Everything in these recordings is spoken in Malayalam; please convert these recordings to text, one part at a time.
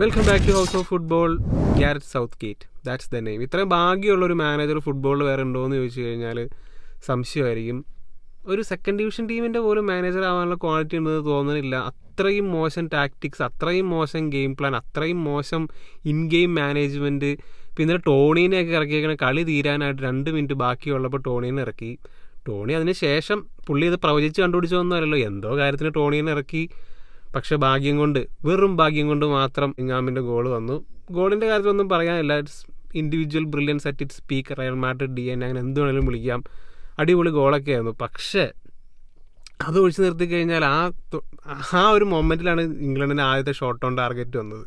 Welcome back to house of football Gareth Southgate that's the name ഇത്രയും ഭാഗ്യമുള്ള ഒരു മാനേജർ ഫുട്ബോളിൽ വേറെ ഉണ്ടോ എന്ന് ചോദിച്ചു കഴിഞ്ഞാൽ സംശയമായിരിക്കും. ഒരു സെക്കൻഡ് ഡിവിഷൻ ടീമിന്റെ പോലും മാനേജർ ആവാനുള്ള ക്വാളിറ്റി ഉണ്ടെന്ന് തോന്നുന്നില്ല അത്രയും മോശം ടാക്ടിക്സ് അത്രയും മോശം ഗെയിം പ്ലാൻ അത്രയും മോശം ഇൻ ഗെയിം മാനേജ്മെന്റ് പിന്നെ ടോണീനെയൊക്കെ ഇറക്കിയേക്കണ കളി തീരാനായിട്ട് രണ്ട് മിനിറ്റ് ബാക്കിയുള്ളപ്പോൾ ടോണീനെ ഇറക്കി. ടോണി അതിന് ശേഷം പുള്ളി ഇത് പ്രവചിച്ച് കണ്ടുപിടിച്ചതൊന്നുമല്ലല്ലോ എന്തോ കാര്യത്തിന് ടോണീനെ ഇറക്കി. പക്ഷെ ഭാഗ്യം കൊണ്ട് വെറും ഭാഗ്യം കൊണ്ട് മാത്രം ഇങ്ങാമിന്റെ ഗോൾ വന്നു. ഗോളിന്റെ കാര്യത്തിലൊന്നും പറയാനില്ല. It's individual brilliance at it speak Real Madrid D N അങ്ങനെ എന്ത് വേണേലും വിളിക്കാം. അടിപൊളി ഗോളൊക്കെ ആയിരുന്നു പക്ഷേ അത് ഒഴിച്ചു നിർത്തി കഴിഞ്ഞാൽ ആ ആ ഒരു മൊമെന്റിലാണ് ഇംഗ്ലണ്ടിന്റെ ആദ്യത്തെ ഷോട്ട് ഓൺ ടാർഗറ്റ് വന്നത്.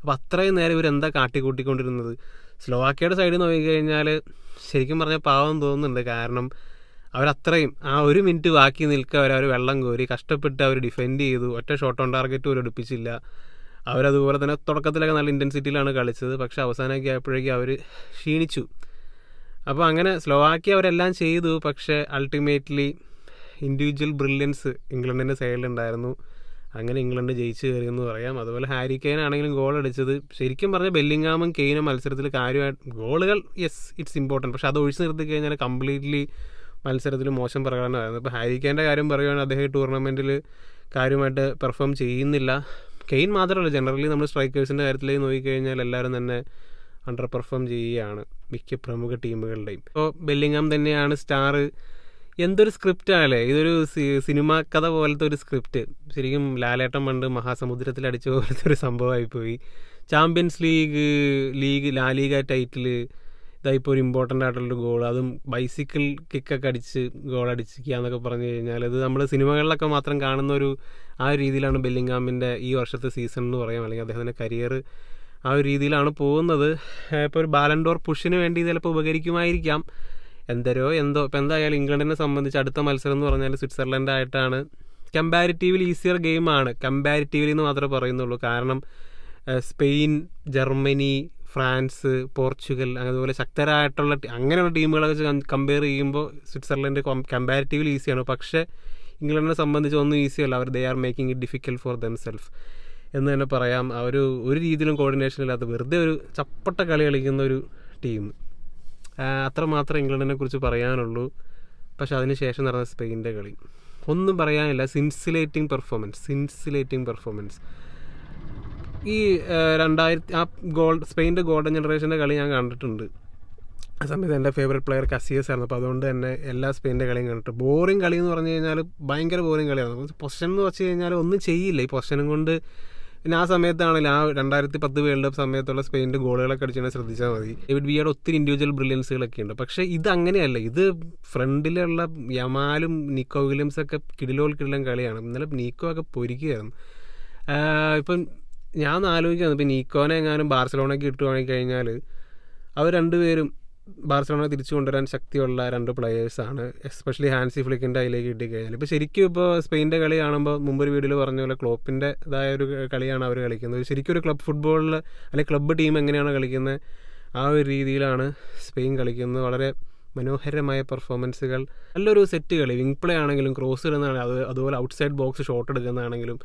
അപ്പോൾ അത്രയും നേരം ഇവരെന്താ കാട്ടിക്കൂട്ടിക്കൊണ്ടിരുന്നത്? സ്ലോവാക്കിയുടെ സൈഡിൽ നോക്കിക്കഴിഞ്ഞാൽ ശരിക്കും പറഞ്ഞാൽ പാവം തോന്നുന്നുണ്ട്. കാരണം അവരത്രയും ആ ഒരു മിനിറ്റ് ബാക്കി നിൽക്കുക അവർ അവർ വെള്ളം കോരി കഷ്ടപ്പെട്ട് അവർ ഡിഫെൻഡ് ചെയ്തു. ഒറ്റ ഷോട്ട് ഓൺ ടാർഗറ്റ് പോലും എടുപ്പിച്ചില്ല. അവരതുപോലെ തന്നെ തുടക്കത്തിലൊക്കെ നല്ല ഇന്റൻസിറ്റിയിലാണ് കളിച്ചത്. പക്ഷേ അവസാനമൊക്കെ ആയപ്പോഴേക്കും അവർ ക്ഷീണിച്ചു. അപ്പോൾ അങ്ങനെ സ്ലോവാക്കി അവരെല്ലാം ചെയ്തു. പക്ഷേ അൾട്ടിമേറ്റ്ലി ഇൻഡിവിജ്വൽ ബ്രില്യൻസ് ഇംഗ്ലണ്ടിന്റെ സൈഡിലുണ്ടായിരുന്നു. അങ്ങനെ ഇംഗ്ലണ്ട് ജയിച്ചു എന്ന് പറയാം. അതുപോലെ ഹാരി കെയ്ൻ ആണെങ്കിലും ഗോൾ അടിച്ചത്. ശരിക്കും പറഞ്ഞാൽ ബെല്ലിങ്ങാമും കെയ്നും മത്സരത്തിൽ കാര്യമായിട്ട് ഗോളുകൾ യെസ് ഇറ്റ്സ് ഇമ്പോർട്ടന്റ് പക്ഷെ അത് ഒഴിച്ചു നിർത്തി കഴിഞ്ഞാൽ കംപ്ലീറ്റ്ലി മത്സരത്തിൽ മോശം പ്രകടനമായിരുന്നു. ഇപ്പോൾ ഹാരിക്കേന്റെ കാര്യം പറയുകയാണെങ്കിൽ അദ്ദേഹം ടൂർണമെന്റിൽ കാര്യമായിട്ട് പെർഫോം ചെയ്യുന്നില്ല. കെയിൻ മാത്രമല്ല ജനറലി നമ്മൾ സ്ട്രൈക്കേഴ്സിന്റെ കാര്യത്തിലേക്ക് നോക്കിക്കഴിഞ്ഞാൽ എല്ലാവരും തന്നെ അണ്ടർ പെർഫോം ചെയ്യുകയാണ് മിക്ക പ്രമുഖ ടീമുകളുടെയും. ഇപ്പോൾ ബെല്ലിങ്ങാം തന്നെയാണ് സ്റ്റാർ. എന്തൊരു സ്ക്രിപ്റ്റാണല്ലേ ഇതൊരു സിനിമ കഥ പോലത്തെ ഒരു സ്ക്രിപ്റ്റ്. ശരിക്കും ലാലേട്ടം പണ്ട് മഹാസമുദ്രത്തിൽ അടിച്ച പോലത്തെ ഒരു സംഭവമായിപ്പോയി. ചാമ്പ്യൻസ് ലീഗ് ലീഗ് ലാ ലീഗ ടൈറ്റിൽ ഇതായിപ്പോൾ ഒരു ഇമ്പോർട്ടന്റ് ആയിട്ടുള്ളൊരു ഗോൾ അതും ബൈസിക്കിൾ കിക്കൊക്കെ അടിച്ച് ഗോൾ അടിച്ചിക്കുക എന്നൊക്കെ പറഞ്ഞു കഴിഞ്ഞാൽ അത് നമ്മൾ സിനിമകളിലൊക്കെ മാത്രം കാണുന്ന ഒരു ആ ഒരു രീതിയിലാണ് ബെല്ലിങ്ങാമിന്റെ ഈ വർഷത്തെ സീസൺ എന്ന് പറയാം അല്ലെങ്കിൽ അദ്ദേഹത്തിന്റെ കരിയർ ആ ഒരു രീതിയിലാണ് പോകുന്നത്. ഇപ്പോൾ ഒരു ബാലൻഡോർ പുഷിന് വേണ്ടി ചിലപ്പോൾ ഉപകരിക്കുമായിരിക്കാം. എന്തരോ എന്തോ ഇപ്പോൾ എന്തായാലും ഇംഗ്ലണ്ടിനെ സംബന്ധിച്ച് അടുത്ത മത്സരം എന്ന് പറഞ്ഞാൽ സ്വിറ്റ്സർലൻഡ് ആയിട്ടാണ്. കമ്പാരിറ്റീവ്ലി ഈസിയർ ഗെയിമാണ് കമ്പാരിറ്റീവ്ലി എന്ന് മാത്രമേ പറയുന്നുള്ളൂ. കാരണം സ്പെയിൻ ജർമ്മനി ഫ്രാൻസ് പോർച്ചുഗൽ അതുപോലെ ശക്തരായിട്ടുള്ള അങ്ങനെയുള്ള ടീമുകളൊക്കെ കമ്പയർ ചെയ്യുമ്പോൾ സ്വിറ്റ്സർലൻഡ് കമ്പാരിറ്റീവ്ലി ഈസിയാണ് പക്ഷേ ഇംഗ്ലണ്ടിനെ സംബന്ധിച്ച് ഒന്നും ഈസിയല്ല അവർ they are making it difficult for themselves എന്ന് തന്നെ പറയാം. അവർ ഒരു രീതിയിലും കോർഡിനേഷൻ ഇല്ലാത്ത വെറുതെ ഒരു ചപ്പട്ട കളി കളിക്കുന്ന ഒരു ടീം അത്രമാത്രം ഇംഗ്ലണ്ടിനെ കുറിച്ച് പറയാനുള്ളൂ. പക്ഷെ അതിന് ശേഷം നടന്ന സ്പെയിന്റെ കളി. ഒന്നും പറയാനില്ല. സിൻസിലേറ്റിംഗ് പെർഫോമൻസ് സിൻസിലേറ്റിംഗ് പെർഫോമൻസ് ഈ രണ്ടായിരത്തി ആ ഗോൾ സ്പെയിന്റെ ഗോൾഡൻ ജനറേഷന്റെ കളി ഞാൻ കണ്ടിട്ടുണ്ട്. ആ സമയത്ത് എന്റെ ഫേവറേറ്റ് പ്ലെയർ കസിയസ് ആയിരുന്നു. അപ്പോൾ അതുകൊണ്ട് തന്നെ എല്ലാ സ്പെയിന്റെ കളിയും കണ്ടിട്ട്. ബോറിംഗ് കളി എന്ന് പറഞ്ഞു കഴിഞ്ഞാൽ ഭയങ്കര ബോറിംഗ് കളിയാണ്. പൊസിഷൻ എന്ന് വെച്ച് കഴിഞ്ഞാൽ ഒന്നും ചെയ്യില്ല. ഈ പൊസിഷനും കൊണ്ട് പിന്നെ ആ സമയത്താണെങ്കിൽ ആ രണ്ടായിരത്തി പത്ത് വേൾഡ് കപ്പ് സമയത്തുള്ള സ്പെയിന്റെ ഗോളുകളൊക്കെ അടിച്ചാൽ ശ്രദ്ധിച്ചാൽ മതി. ഡേവിഡ് വിയയുടെ ഒത്തിരി ഇൻഡിവിജ്വൽ ബ്രില്യൻസുകളൊക്കെ ഉണ്ട്. പക്ഷേ ഇത് അങ്ങനെയല്ല. ഇത് ഫ്രണ്ടിലുള്ള യമാലും നിക്കോ വില്യംസൊക്കെ കിടിലോൽ കിടിലം കളിയാണ്. ഇന്നലെ നീക്കോ ഒക്കെ പൊരിക്കുകയായിരുന്നു. ഇപ്പം ഞാൻ ആലോചിക്കുന്നത് ഇപ്പം നീക്കോനെ എങ്ങാനും ബാർസലോണയ്ക്ക് കിട്ടുവാണെങ്കിൽ കഴിഞ്ഞാൽ അവർ രണ്ടുപേരും ബാർസലോണ തിരിച്ചു കൊണ്ടുവരാൻ ശക്തിയുള്ള രണ്ട് പ്ലെയേഴ്സാണ് എസ്പെഷ്യലി ഹാൻസി ഫ്ലിക്കിന്റെ അതിലേക്ക് കിട്ടിക്കഴിഞ്ഞാൽ ഇപ്പോൾ ശരിക്കും ഇപ്പോൾ സ്പെയിന്റെ കളി കാണുമ്പോൾ മുമ്പൊരു വീഡിയോയിൽ പറഞ്ഞ പോലെ ക്ലോപ്പിന്റെ ഇതായ ഒരു കളിയാണ് അവർ കളിക്കുന്നത്. ശരിക്കും ഒരു ക്ലബ് ഫുട്ബോളിൽ അല്ലെങ്കിൽ ക്ലബ്ബ് ടീം എങ്ങനെയാണ് കളിക്കുന്നത് ആ ഒരു രീതിയിലാണ് സ്പെയിൻ കളിക്കുന്നത്. വളരെ മനോഹരമായ പെർഫോമൻസുകൾ നല്ലൊരു സെറ്റ് കളി. വിങ് പ്ലേ ആണെങ്കിലും ക്രോസ് ഇടുന്നതാണ് അത് അതുപോലെ ഔട്ട്സൈഡ് ബോക്സ് ഷോട്ട് എടുക്കുന്നതാണെങ്കിലും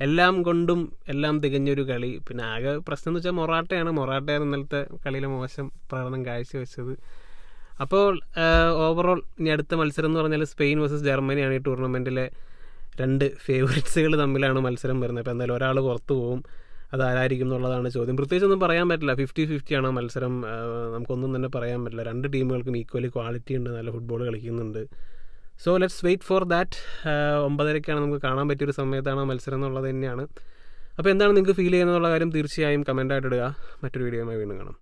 എല്ലാം കൊണ്ടും എല്ലാം തികഞ്ഞൊരു കളി. പിന്നെ ആകെ പ്രശ്നം എന്ന് വെച്ചാൽ മൊറാട്ടയാണ്. മൊറാട്ടയാണ് ഇന്നലത്തെ കളിയിലെ മോശം പ്രകടനം കാഴ്ചവെച്ചത്. അപ്പോൾ ഓവറോൾ ഇനി അടുത്ത മത്സരം എന്ന് പറഞ്ഞാൽ സ്പെയിൻ വേഴ്സസ് ജർമ്മനിയാണ് ഈ ടൂർണമെന്റിലെ രണ്ട് ഫേവറേറ്റ്സുകൾ തമ്മിലാണ് മത്സരം വരുന്നത്. അപ്പോൾ എന്തായാലും ഒരാൾ പുറത്തു പോകും അതാരായിരിക്കും എന്നുള്ളതാണ് ചോദ്യം. പ്രത്യേകിച്ച് ഒന്നും പറയാൻ പറ്റില്ല. ഫിഫ്റ്റി ഫിഫ്റ്റിയാണ് ആണ് മത്സരം. നമുക്കൊന്നും തന്നെ പറയാൻ പറ്റില്ല. രണ്ട് ടീമുകൾക്കും ഈക്വലി ക്വാളിറ്റി ഉണ്ട്. നല്ല ഫുട്ബോൾ കളിക്കുന്നുണ്ട്. So let's wait for that ഒമ്പതരയ്ക്കാണ് നമുക്ക് കാണാൻ പറ്റിയൊരു സമയത്താണ് മത്സരം എന്നുള്ളത് തന്നെയാണ്. അപ്പോൾ എന്താണ് നിങ്ങൾക്ക് ഫീൽ ചെയ്യുന്നതെന്നുള്ള കാര്യം തീർച്ചയായും കമന്റായിട്ട് ഇടുക. മറ്റൊരു വീഡിയോയുമായി വീണ്ടും കാണാം.